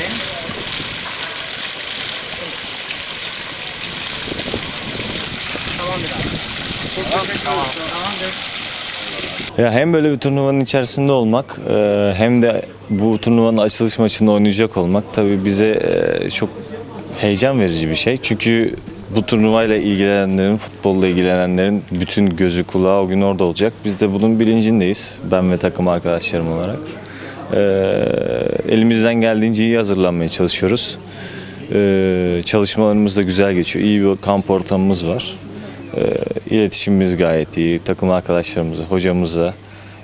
Bekleyin. Tamamdır abi. Tamam, tamam. Tamamdır. Ya hem böyle bir turnuvanın içerisinde olmak e, hem de bu turnuvanın açılış maçında oynayacak olmak tabii bize e, çok heyecan verici bir şey. Çünkü bu turnuvayla ilgilenenlerin, futbolla ilgilenenlerin bütün gözü kulağı o gün orada olacak. Biz de bunun bilincindeyiz. Ben ve takım arkadaşlarım olarak. E, elimizden geldiğince iyi hazırlanmaya çalışıyoruz. E, çalışmalarımız da güzel geçiyor. İyi bir kamp ortamımız var. E, iletişimimiz gayet iyi. Takım arkadaşlarımızla, hocamızla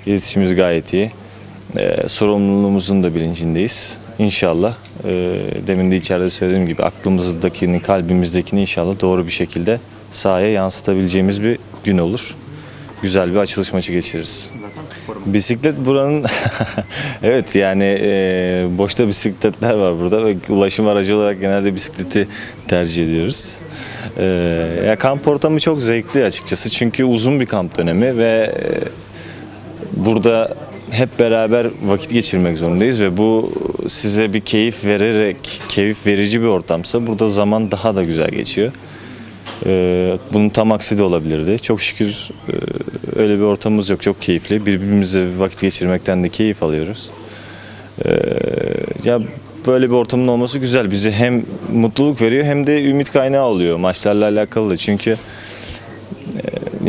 iletişimimiz gayet iyi. Sorumluluğumuzun da bilincindeyiz. İnşallah e, demin de içeride söylediğim gibi aklımızdakini, kalbimizdekini inşallah doğru bir şekilde sahaya yansıtabileceğimiz bir gün olur. Güzel bir açılış maçı geçiririz. Bisiklet buranın evet yani e, boşta bisikletler var burada ve ulaşım aracı olarak genelde bisikleti tercih ediyoruz. E, ya kamp ortamı çok zevkli açıkçası çünkü uzun bir kamp dönemi ve e, burada hep beraber vakit geçirmek zorundayız ve bu size bir keyif vererek keyif verici bir ortamsa burada zaman daha da güzel geçiyor. Ee, bunun tam aksi de olabilirdi. Çok şükür e, öyle bir ortamımız yok. Çok keyifli. Birbirimizle vakit geçirmekten de keyif alıyoruz. Ee, ya böyle bir ortamın olması güzel. Bize hem mutluluk veriyor hem de ümit kaynağı oluyor maçlarla alakalı da. Çünkü e,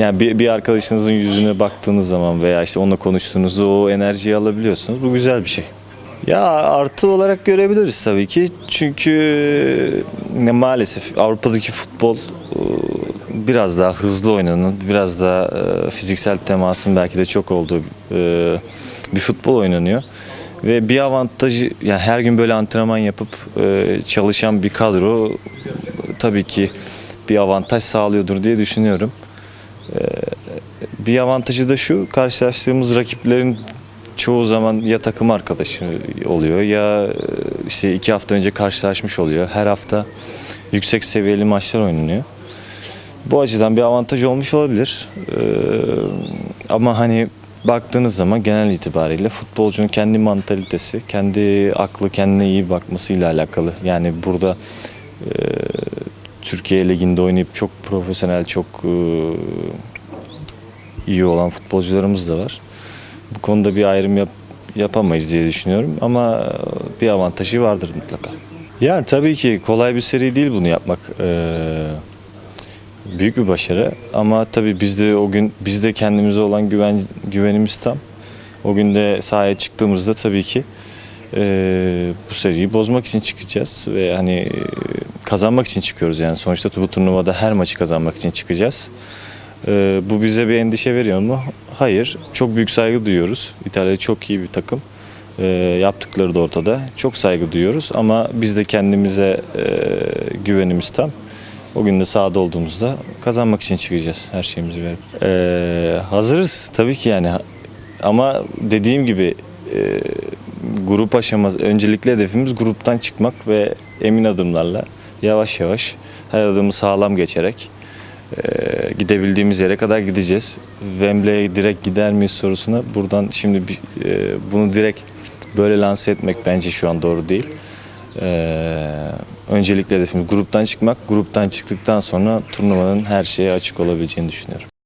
yani bir, bir arkadaşınızın yüzüne baktığınız zaman veya işte onunla konuştuğunuzda o enerjiyi alabiliyorsunuz. Bu güzel bir şey. Ya artı olarak görebiliriz tabii ki. Çünkü ne maalesef Avrupa'daki futbol e, biraz daha hızlı oynanan, biraz daha e, fiziksel temasın belki de çok olduğu e, bir futbol oynanıyor. Ve bir avantajı yani her gün böyle antrenman yapıp çalışan bir kadro tabii ki bir avantaj sağlıyordur diye düşünüyorum. Bir avantajı da şu, karşılaştığımız rakiplerin çoğu zaman ya takım arkadaşı oluyor ya e, işte iki hafta önce karşılaşmış oluyor. Her hafta yüksek seviyeli maçlar oynanıyor. Bu açıdan bir avantaj olmuş olabilir. Ee, ama hani baktığınız zaman genel itibariyle futbolcunun kendi mantalitesi, kendi aklı kendine iyi bakmasıyla alakalı. Yani burada e, Türkiye Ligi'nde oynayıp çok profesyonel, çok e, iyi olan futbolcularımız da var. Bu konuda bir ayrım yap, yapamayız diye düşünüyorum ama bir avantajı vardır mutlaka. Yani tabii ki kolay bir seri değil bunu yapmak. Ee, büyük bir başarı ama tabii biz de o gün bizde kendimize olan güven güvenimiz tam. O gün de sahaya çıktığımızda tabii ki e, bu seriyi bozmak için çıkacağız ve hani e, kazanmak için çıkıyoruz yani sonuçta bu turnuvada her maçı kazanmak için çıkacağız. Ee, bu bize bir endişe veriyor mu? Hayır. Çok büyük saygı duyuyoruz. İtalya çok iyi bir takım. Ee, yaptıkları da ortada. Çok saygı duyuyoruz ama biz de kendimize e, güvenimiz tam. O gün de sahada olduğumuzda kazanmak için çıkacağız her şeyimizi verip. Ee, hazırız tabii ki yani. Ama dediğim gibi e, grup aşaması, öncelikli hedefimiz gruptan çıkmak ve emin adımlarla yavaş yavaş her adımı sağlam geçerek ee, gidebildiğimiz yere kadar gideceğiz. Wembley'e direkt gider miyiz sorusuna buradan şimdi bir- e, bunu direkt böyle lanse etmek bence şu an doğru değil. Ee, öncelikle hedefimiz gruptan çıkmak. Gruptan çıktıktan sonra turnuvanın her şeye açık olabileceğini düşünüyorum.